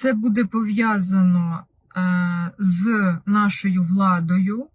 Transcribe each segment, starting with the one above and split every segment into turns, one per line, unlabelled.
Це буде пов'язано е, з нашою владою.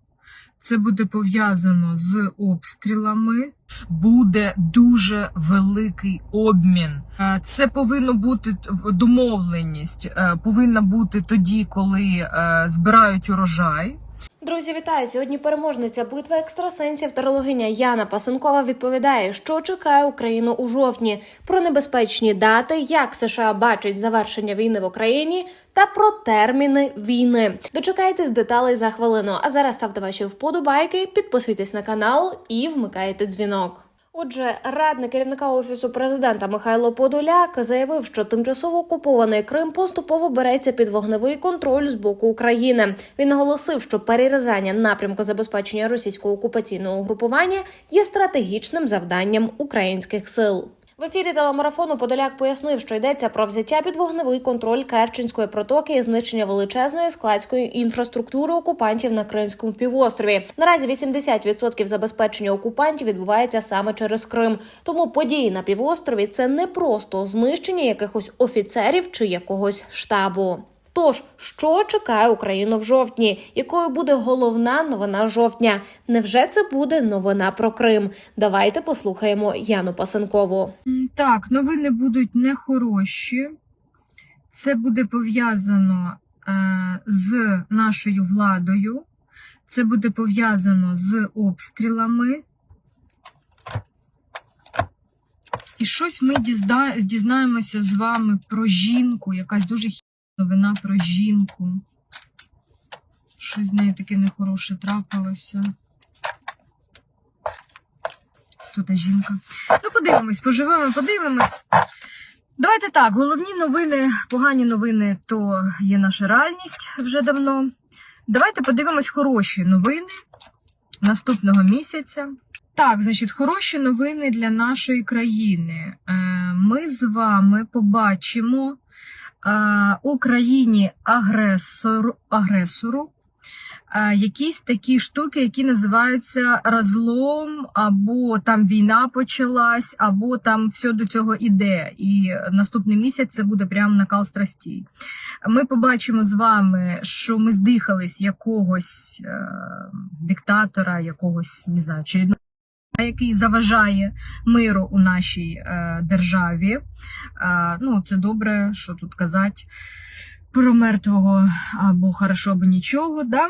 Це буде пов'язано з обстрілами. Буде дуже великий обмін. Е, Це повинно бути домовленість. е, Повинна бути тоді, коли збирають урожай.
Друзі, вітаю! Сьогодні переможниця битви екстрасенсів тарологиня Яна Пасенкова відповідає, що чекає Україну у жовтні, про небезпечні дати, як США бачить завершення війни в Україні та про терміни війни. Дочекайтесь деталей за хвилину. А зараз ставте ваші вподобайки, підписуйтесь на канал і вмикайте дзвінок. Отже, радник керівника офісу президента Михайло Подоляк заявив, що тимчасово окупований Крим поступово береться під вогневий контроль з боку України. Він наголосив, що перерізання напрямку забезпечення російського окупаційного угрупування є стратегічним завданням українських сил. В ефірі телемарафону Подоляк пояснив, що йдеться про взяття під вогневий контроль Керченської протоки і знищення величезної складської інфраструктури окупантів на Кримському півострові. Наразі 80% забезпечення окупантів відбувається саме через Крим. Тому події на півострові це не просто знищення якихось офіцерів чи якогось штабу. Тож, що чекає Україну в жовтні? Якою буде головна новина жовтня? Невже це буде новина про Крим? Давайте послухаємо Яну Пасенкову.
Так, новини будуть нехороші. Це буде пов'язано е, з нашою владою. Це буде пов'язано з обстрілами. І щось ми дізнаємося з вами про жінку. Якась дуже новина про жінку. Щось з нею таке нехороше трапилося. Хто та жінка? Ну, подивимось, поживемо, подивимось. Давайте так, головні новини, погані новини то є наша реальність вже давно. Давайте подивимось хороші новини наступного місяця. Так, значить, хороші новини для нашої країни. Е, Ми з вами побачимо Україні агресору, агресору якісь такі штуки, які називаються розлом, або там війна почалась, або там все до цього іде. І наступний місяць це буде прямо накал страстей. Ми побачимо з вами, що ми здихались якогось е, диктатора, якогось не знаю, черідного. Який заважає миру у нашій е, державі. Е, ну, це добре, що тут казати про мертвого або хорошо, або нічого. Да?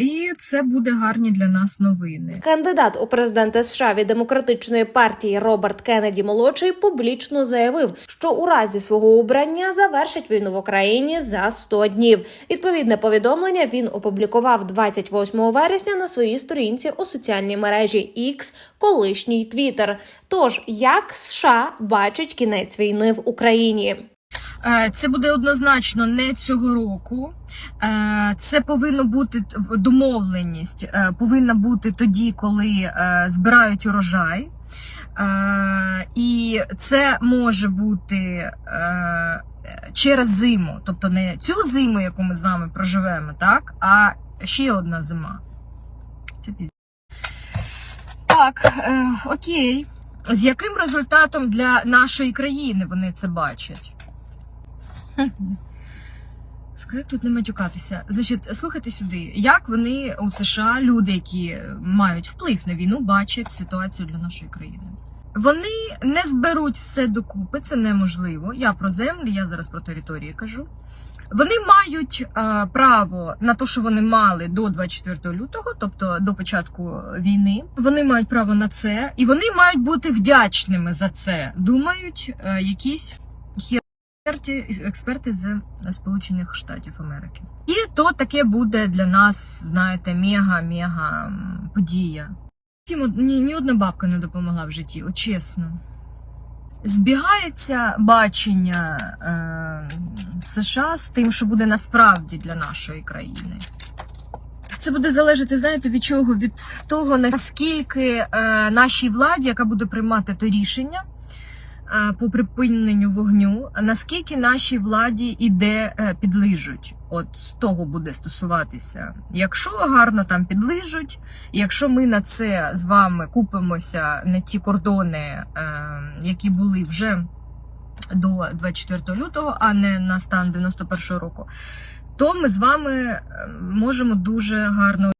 І це буде гарні для нас новини.
Кандидат у президенти США від демократичної партії Роберт Кеннеді молодший публічно заявив, що у разі свого обрання завершить війну в Україні за 100 днів. Відповідне повідомлення він опублікував 28 вересня на своїй сторінці у соціальній мережі X, колишній Twitter. Тож як США бачить кінець війни в Україні?
Е, Це буде однозначно не цього року. Е, Це повинно бути домовленість, е, повинна бути тоді, коли збирають урожай. І це може бути через зиму, тобто не цю зиму, яку ми з вами проживемо, так, а ще одна зима. Це пізніше. Так, окей. З яким результатом для нашої країни вони це бачать? Скажи, тут не матюкатися. Значить, слухайте сюди, як вони у США, люди, які мають вплив на війну, бачать ситуацію для нашої країни. Вони не зберуть все докупи, це неможливо. Я про землі, я зараз про території кажу. Вони мають е, право на те, що вони мали до 24 лютого, тобто до початку війни. Вони мають право на це, і вони мають бути вдячними за це. Думають е, якісь експерти, експерти з Сполучених Штатів Америки. І то таке буде для нас, знаєте, мега-мега подія. Ні, ні одна бабка не допомогла в житті, от чесно. Збігається бачення е, США з тим, що буде насправді для нашої країни. Це буде залежати, знаєте, від чого? Від того, наскільки е, нашій владі, яка буде приймати то рішення, по припиненню вогню, наскільки нашій владі іде е, підлижуть. От того буде стосуватися. Якщо гарно там підлижуть, якщо ми на це з вами купимося на ті кордони, е, які були вже до 24 лютого, а не на стан 91 року, то ми з вами е, можемо дуже гарно.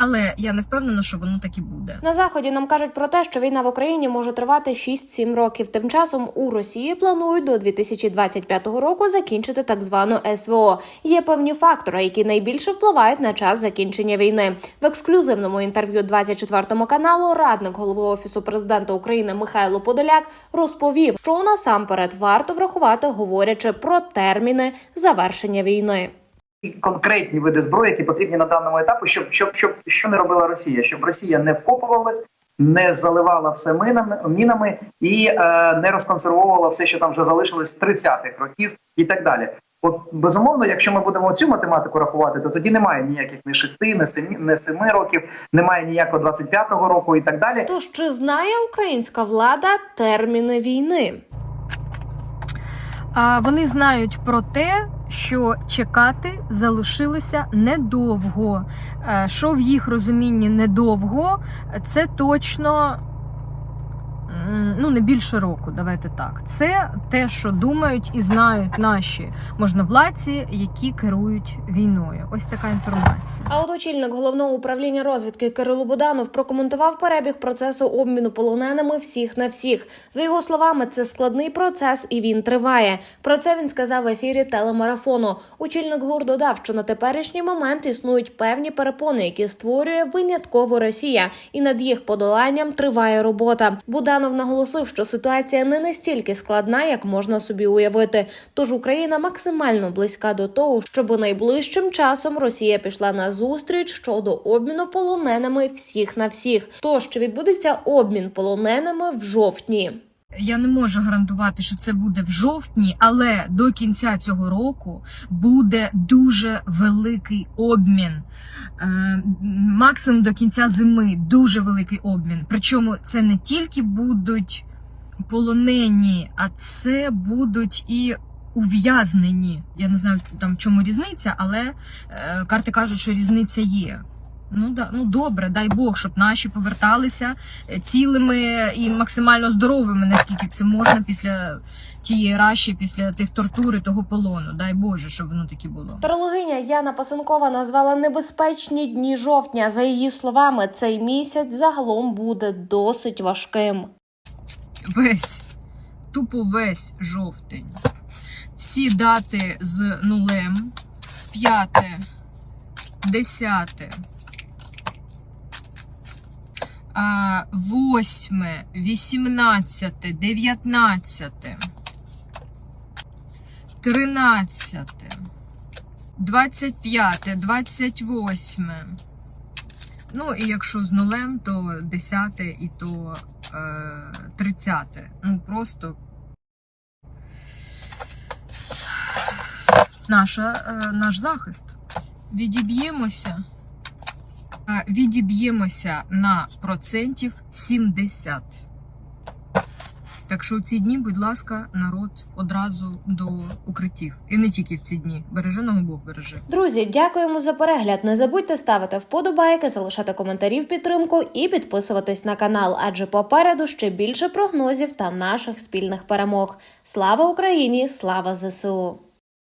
Але я не впевнена, що воно так і буде.
На заході нам кажуть про те, що війна в Україні може тривати 6-7 років. Тим часом у Росії планують до 2025 року закінчити так звану СВО. Є певні фактори, які найбільше впливають на час закінчення війни. В ексклюзивному інтерв'ю 24 каналу радник голови офісу президента України Михайло Подоляк розповів, що насамперед варто врахувати, говорячи про терміни завершення війни.
Конкретні види зброї, які потрібні на даному етапу, щоб щоб, щоб що не робила Росія, щоб Росія не вкопувалась, не заливала все минами мінами і е, не розконсервовувала все, що там вже залишилось з 30-х років, і так далі. От безумовно, якщо ми будемо цю математику рахувати, то тоді немає ніяких ні шести, ні семи, ні семи років, немає ніякого 25-го року і так далі.
Тож чи знає українська влада терміни війни?
А вони знають про те, що чекати залишилося недовго. Е, Що в їх розумінні недовго, це точно ну, не більше року. Давайте так. Це те, що думають і знають наші можновладці, які керують війною. Ось така інформація.
А от очільник головного управління розвідки Кирило Буданов прокоментував перебіг процесу обміну полоненими всіх на всіх. За його словами, це складний процес і він триває. Про це він сказав в ефірі телемарафону. Очільник ГУР додав, що на теперішній момент існують певні перепони, які створює винятково Росія, і над їх подоланням триває робота. Буданов наголосив, що ситуація не настільки складна, як можна собі уявити. Тож Україна максимально близька до того, щоб найближчим часом Росія пішла на зустріч щодо обміну полоненими всіх на всіх. Тож чи відбудеться обмін полоненими в жовтні?
Я не можу гарантувати, що це буде в жовтні, але до кінця цього року буде дуже великий обмін. Е, Максимум до кінця зими дуже великий обмін. Причому це не тільки будуть полонені, а це будуть і ув'язнені. Я не знаю там в чому різниця, але е, карти кажуть, що різниця є. Ну да, ну добре, дай Бог, щоб наші поверталися е, цілими і максимально здоровими, наскільки це можна після тієї раші, після тих тортур і того полону. Дай Боже, щоб воно таке було.
Тарологиня Яна Пасенкова назвала небезпечні дні жовтня. За її словами, цей місяць загалом буде досить важким.
Весь, тупо весь жовтень. Всі дати з нулем, п'яте, десяте, а, восьме, вісімнадцяте, дев'ятнадцяте, тринадцяте, двадцять п'яте, двадцять восьме. Ну, і якщо з нулем, то десяте і то е, тридцяте. Ну, просто наша, е, наш захист. Відіб'ємося. Відіб'ємося на процентів 70. Так що в ці дні, будь ласка, народ одразу до укриттів. І не тільки в ці дні. Береженого Бог береже.
Друзі, дякуємо за перегляд. Не забудьте ставити вподобайки, залишати коментарі в підтримку і підписуватись на канал, адже попереду ще більше прогнозів та наших спільних перемог. Слава Україні! Слава ЗСУ!